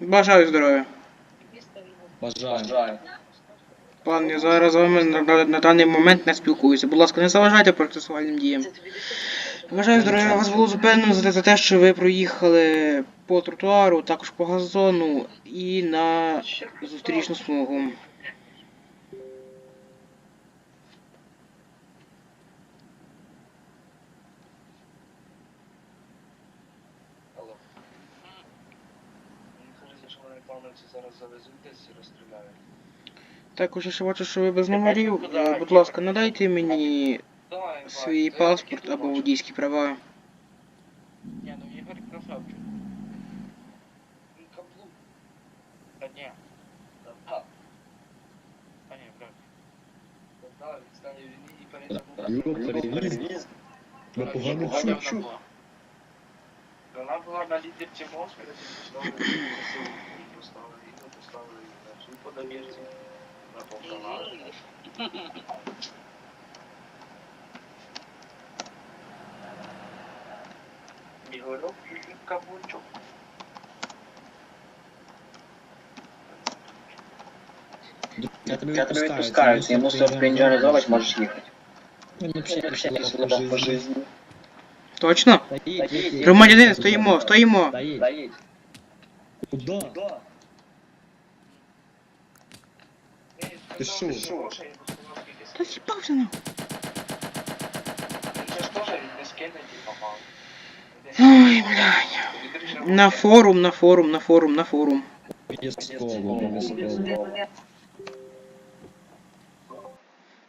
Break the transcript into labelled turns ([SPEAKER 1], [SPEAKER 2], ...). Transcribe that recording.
[SPEAKER 1] Бажаю здоров'я.
[SPEAKER 2] Бажаю.
[SPEAKER 1] Пан, я зараз з вами на, на, на даний момент не спілкуюся. Будь ласка, не заважайте процесуальним діям. Бажаю здоров'я, вас було зупинено за, за те, що ви проїхали по тротуару, також по газону і на зустрічну смугу.
[SPEAKER 3] Мені кажеться, що вони плануються зараз завезуть десь і розстріляють.
[SPEAKER 1] Також я ще бачу, що ви без номерів. Е, Будь ласка, надайте мені
[SPEAKER 3] Давай, Іван,
[SPEAKER 1] свій
[SPEAKER 3] ти
[SPEAKER 1] паспорт
[SPEAKER 3] скільки
[SPEAKER 1] або
[SPEAKER 3] можеш?
[SPEAKER 1] водійські права.
[SPEAKER 4] Ні, ну Ігор красавчик.
[SPEAKER 3] Ну, каблук.
[SPEAKER 4] Та ні,
[SPEAKER 3] Да,
[SPEAKER 4] та ні, брат.
[SPEAKER 3] да, він стане війни і перейде.
[SPEAKER 2] Юр, привіз. Ви погано чую.
[SPEAKER 3] Вона була на лідерці мозку, де поставили красиву поставили, і поставили її далі. І по добірці на повканалі. Ігорьок і каблучок.
[SPEAKER 2] Я тебе
[SPEAKER 5] Я тебе
[SPEAKER 2] відпускаю,
[SPEAKER 5] відпускаю, ти мусор приорганизовать, можешь ехать.
[SPEAKER 2] Ну,
[SPEAKER 5] Вообще,
[SPEAKER 2] вообще,
[SPEAKER 5] если
[SPEAKER 2] по
[SPEAKER 5] туда по
[SPEAKER 2] жизни.
[SPEAKER 5] жизни.
[SPEAKER 1] Точно?
[SPEAKER 2] Та їдь, їдь, їдь.
[SPEAKER 1] Громадянин, стоїмо, стоїмо.
[SPEAKER 2] Та їдь.
[SPEAKER 5] Да едь.
[SPEAKER 2] Куда?
[SPEAKER 5] Да.
[SPEAKER 2] Ти що?
[SPEAKER 1] Та з'їбався на.
[SPEAKER 3] Це ж теж він не скине, типа, мав.
[SPEAKER 1] Ой, блядь. На форум, на форум, на форум, на форум.
[SPEAKER 2] Обов'язково, обов'язково.